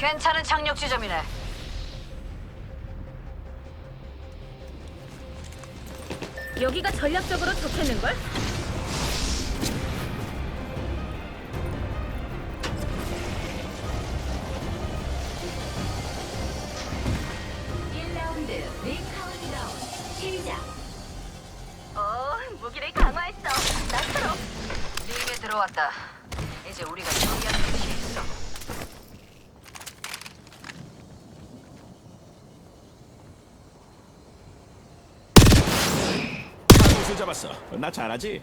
괜찮은 착륙 지점이네. 여기가 전략적으로 좋겠는 걸? 어, 무기를 강화했어. 나처럼. 링에 들어왔다. 이제 우리가 처리하는 곳이 있어. 곳을 잡았어. 나 잘하지?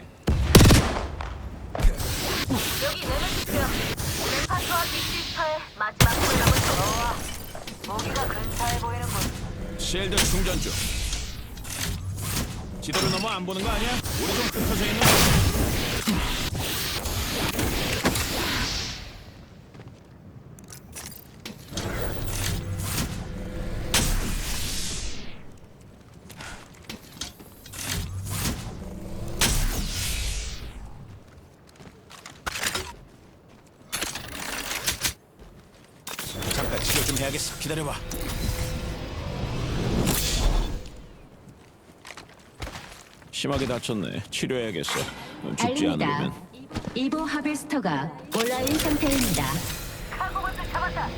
여기 네메시스야. 렌파트와 빅시스터의 마지막 콜라보 좋아. 모기가 근사해 보이는군. 쉴드 충전 중. 지도를 넘어 안 보는 거 아니야? 우리 좀 흩어져 있는 거. 잠깐 치료 좀 해야겠어. 기다려봐. 심하게 다쳤네. 치료해야겠어. 죽지 알립니다. 않으려면. 이보 하베스터가 온라인 상태입니다. 카고버스 잡았다.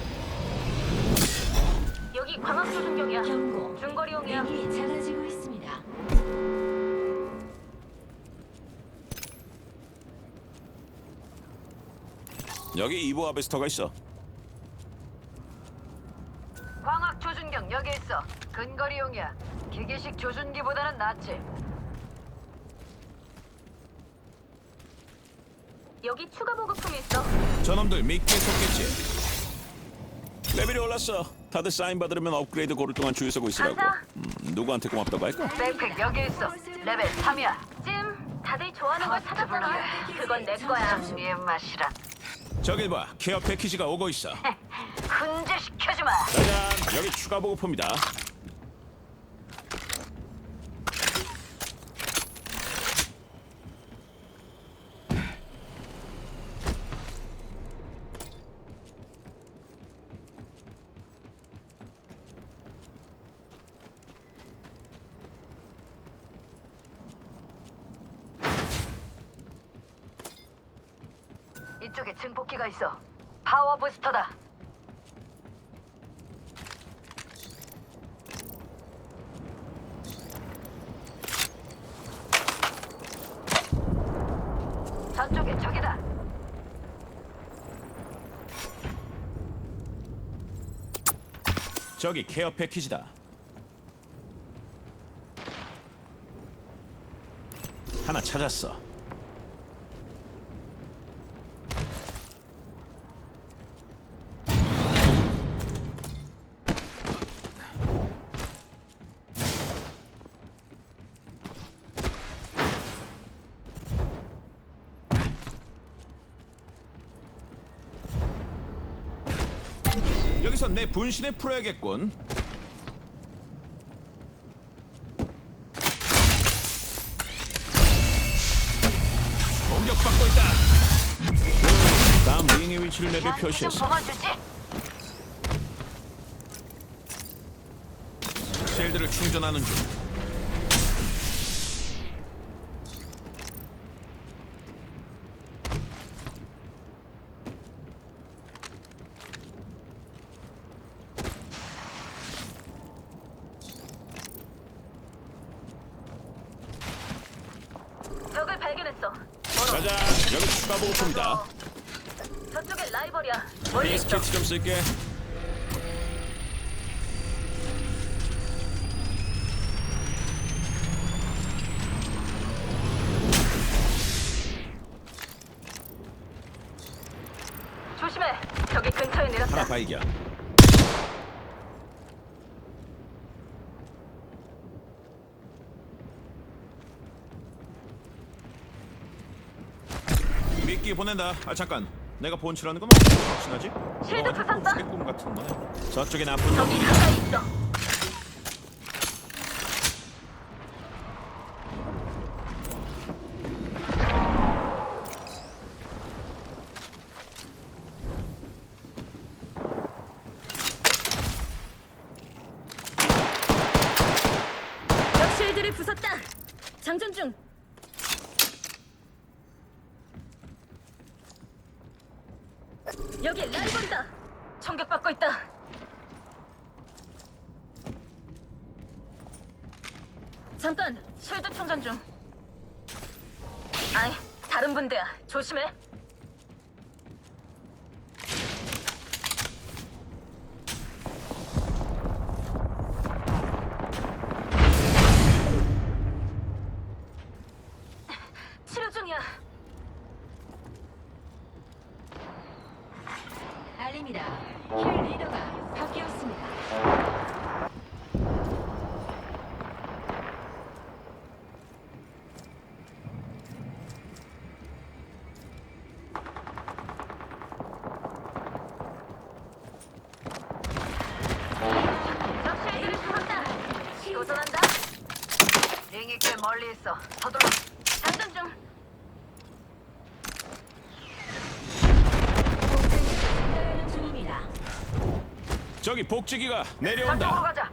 여기 광학 조준경이야. 경고. 중거리용이야. 이 작아지고 있습니다. 여기 이보 하베스터가 있어. 근거리용이야. 기계식 조준기보다는 낫지. 여기 추가 보급품이 있어. 저놈들 미끼에 속겠지. 레벨이 올랐어. 다들 사인 받으려면 업그레이드 고를 동안 주의 서고 있으라고. 감사. 음, 누구한테 고맙다고 할까? 백팩 여기 있어. 레벨 3이야. 찜, 다들 좋아하는 걸 찾았잖아. 그건 내 거야. 네 맛이라. 저길 봐. 케어 패키지가 오고 있어. 훈제시켜주마. 짜잔. 여기 추가 보급품이다. 이쪽에 증폭기가 있어. 파워 부스터다. 저쪽에 적이다. 저기 케어 패키지다. 하나 찾았어. 내 분신을 풀어야겠군. 공격받고 있다. 다음 링의 위치를 내게 좀 표시했어. 쉴드를 충전하는 중. 적을 발견했어. 가자. 여기 추가 보급품이다. 저쪽에 라이벌이야. 멀리 있어. 비스킷 좀 쓸게. 조심해. 저기 근처에 내렸다. 하나 발견. 미끼 보낸다. 아 잠깐. 내가 본치라는 건 확신하지? 부쉈다. 아주 꿈 같은 거네. 저쪽에 나쁜 놈. 저기 가까이 있어. 부쉈다. 장전 중. 여기 라이벌이다. 총격받고 있다. 잠깐, 쉴드 충전 중. 아이, 다른 분대야. 조심해. 치료 중이야. 알립니다. 킬 리더가 바뀌었습니다. 역시 이를 잡았다. 도전한다. 링이 있어. 서둘러. 장전 중. 전달하는 중입니다. 저기 복지기가 저쪽으로 내려온다. 가자.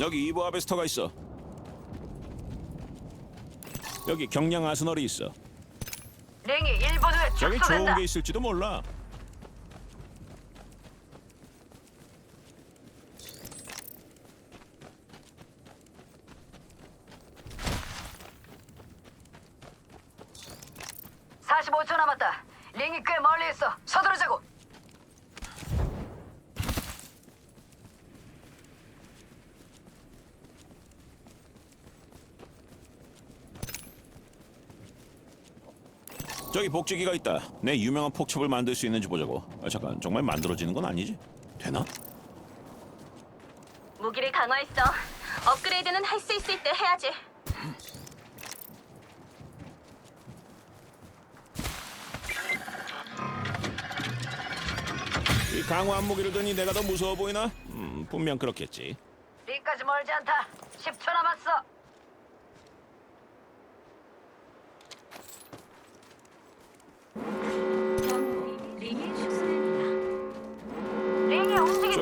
여기 이보 하베스터가 있어. 여기 경량 아스널이 있어. 1분 후에 저기 좋은. 게 있을지도 몰라. 사 45초 남았다. 링이 꽤 멀리 있어. 서두르자고. 저기 복지기가 있다. 내 유명한 폭첩을 만들 수 있는지 보자고. 아, 잠깐, 정말 만들어지는 건 아니지? 되나? 무기를 강화했어. 업그레이드는 할 수 있을 때 해야지. 이 강화한 무기를 드니 내가 더 무서워 보이나? 음, 분명 그렇겠지. 링까지 멀지 않다. 10초 남았어.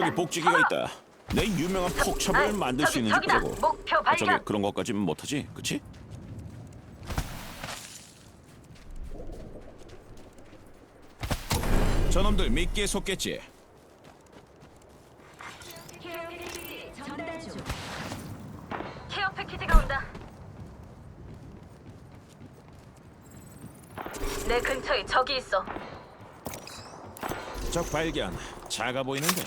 저기 복지기가. 있다. 내 유명한 폭첩을 아이, 만들 수 저기, 있는지 저기다. 보자고. 목표 아, 저기 발견. 그런 것까지는 못하지, 그치? 저놈들 미끼에 속겠지. 케어 패키지가 온다. 내 근처에 적이 있어. 적 발견. 작아 보이는데.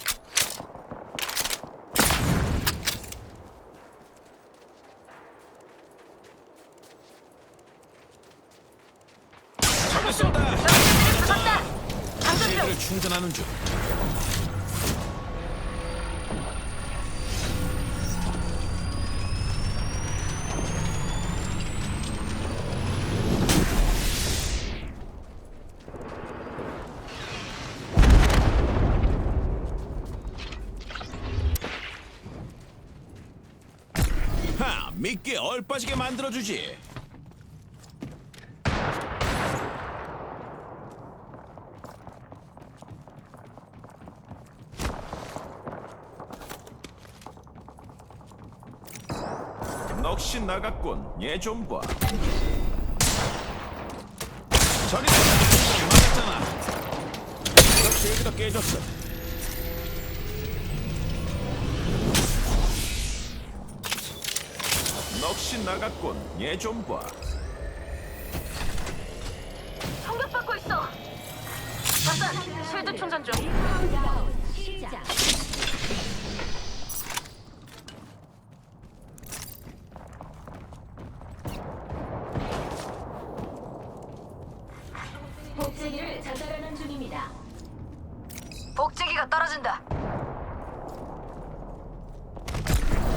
적을 쏜다. 장전 중. 실드를 충전하는 중. 하, 미끼 얼빠지게 만들어주지. 넋이 나갔군. 얘 좀 봐. 저리 맞았잖아. 너 쉴드가 깨졌어. 넋이 나갔군. 얘 좀 봐. 총격받고 있어. 잠깐, 쉴드 충전 중. 복제기가 떨어진다.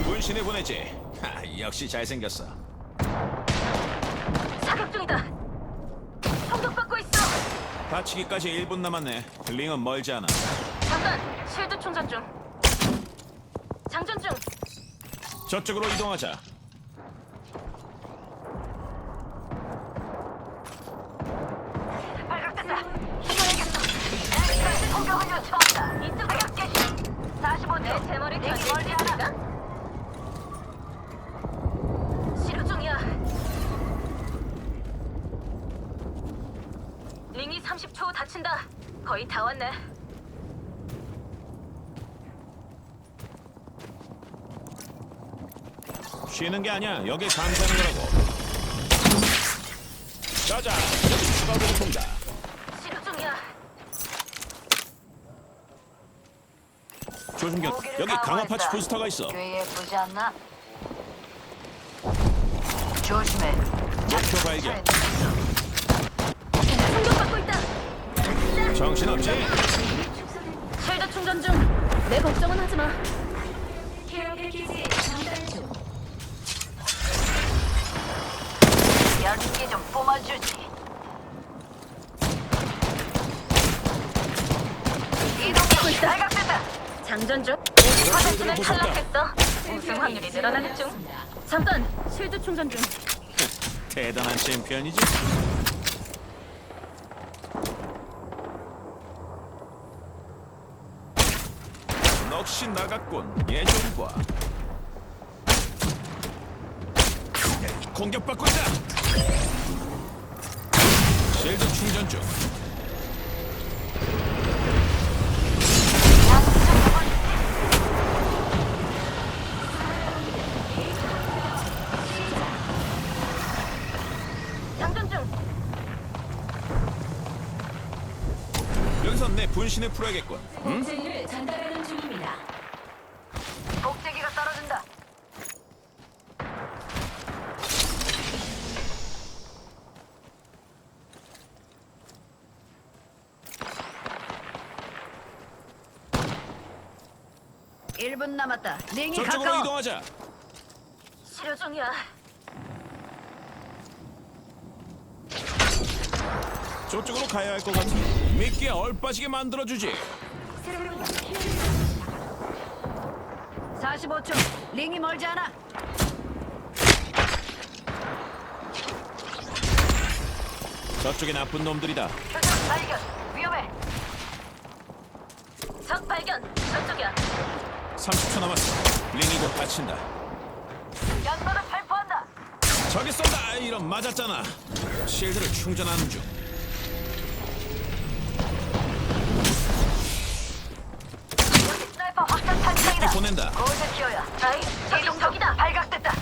문신에 보내지. 하, 역시 잘생겼어. 사격 중이다. 공격받고 있어. 다치기까지 1분 남았네. 링은 멀지 않아. 잠깐, 실드 충전 중. 장전 중. 저쪽으로 이동하자. 거의 다 왔네. 쉬는 게 아니야. 여기 감사하는 거라고. 자자, 여기 추가 보급품다. 치료 중이야. 무기를 여기 강화. 파츠 부스터가 있어. 꽤 예쁘지 않나? 조심해. 목표 발견. 공격받고 있다. 정신없지? 실드 충전 중. 내 걱정은 하지 마. 케어 패키지 전달 중. 열개 좀 뿜어주지. 발각됐다. 장전 중. 실드를 50%는 부쉈다. 탈락했어. 우승 확률이 늘어나는 중. 잠깐 실드 충전 중. 대단한 챔피언이지. 넋이 나갔군. 봐. 공격받고 있다. 실드 충전 중. 장전 중. 여기서 내 분신을 풀어야겠군. 전달하는 중 1분 남았다. 링이 가까워. 이동하자. 치료 중이야. 저쪽으로 가야 할 것 같은. 미끼에 얼빠지게 만들어 주지. 45초. 링이 멀지 않아. 저쪽에 나쁜 놈들이다. 표적 발견. 위험해. 적 발견. 저쪽이야. 30초 남았어. 링이 곧 다친다. 연마를 발포한다. 저기 쏜다. 아, 이런 맞았잖아. 실드를 충전하는 중. 여기 스나이퍼 확산 탄창이다. 보낸다. 고세 키어야. 아이, 저기 이동적 적이다. 발각됐다.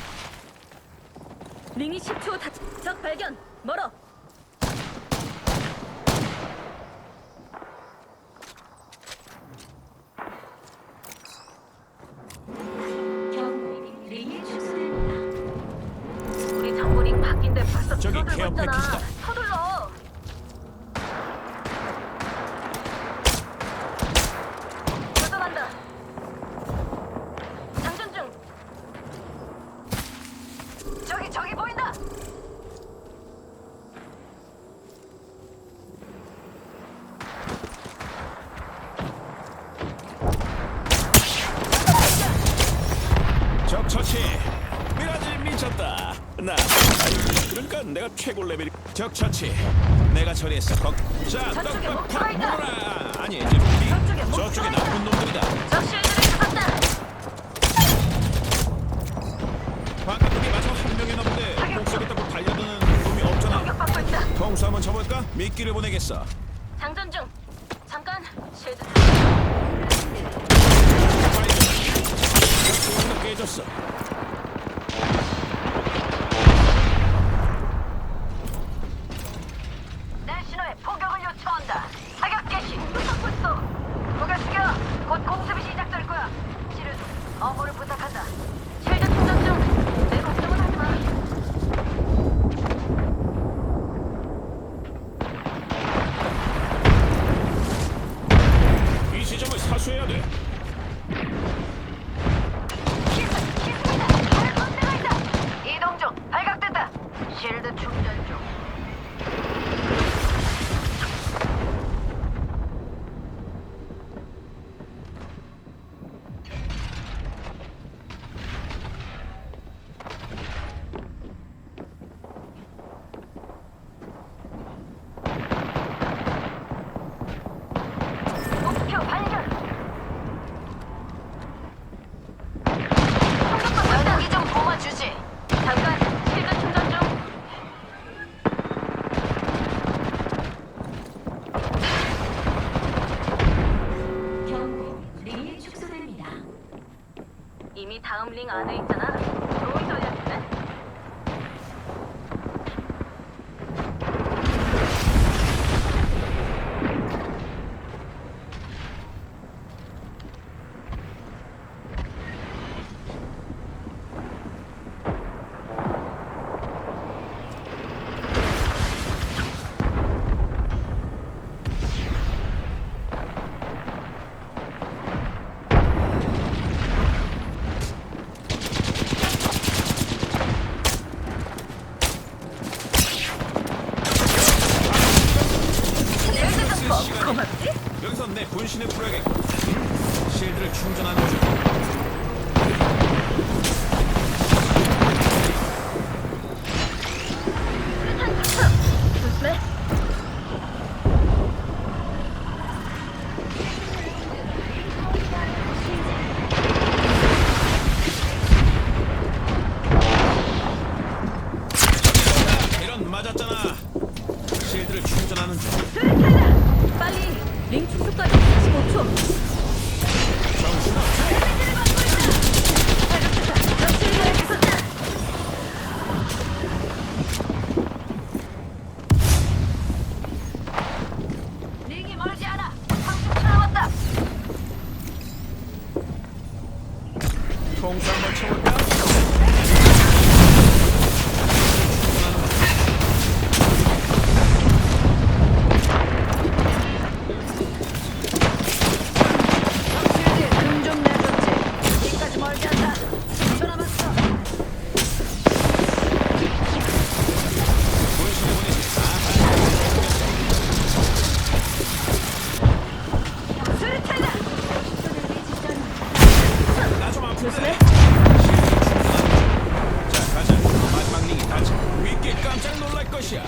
링이 10초 다. 적 발견. 멀어. 저기 케어. 패키지다. 서둘러. 교전한다. 장전 중. 저기 저기 보인다. 적 처치. 미라지 미쳤다. 나. 아니, 그러니까 내가 최고 레벨이. 적 처치. 내가 처리했어. 거... 자, 저쪽에 떡밥 목표가 팍 있다. 물어라. 아니, 이제 미... 저쪽에 목표가 저쪽에 있다. 나쁜 놈들이다. 적 실드를 잡았다. 방금 우리 마지막 한 명이 넘는데 목소리 따고 달려드는 놈이 없잖아. 공격받고 있다. 통수 한번 쳐볼까? 미끼를 보내겠어. 장전 중. 잠깐 실드. 파이브. 깨졌어. 내 신호에 포격을 요청한다. 사격 개시. 붙잡고 있어. 고개 숙여. 곧 공습이 시작될 거야. 어무를 부탁한다. 빌딩 안에 있잖아. Pulls. 깜짝 놀랄 것이야.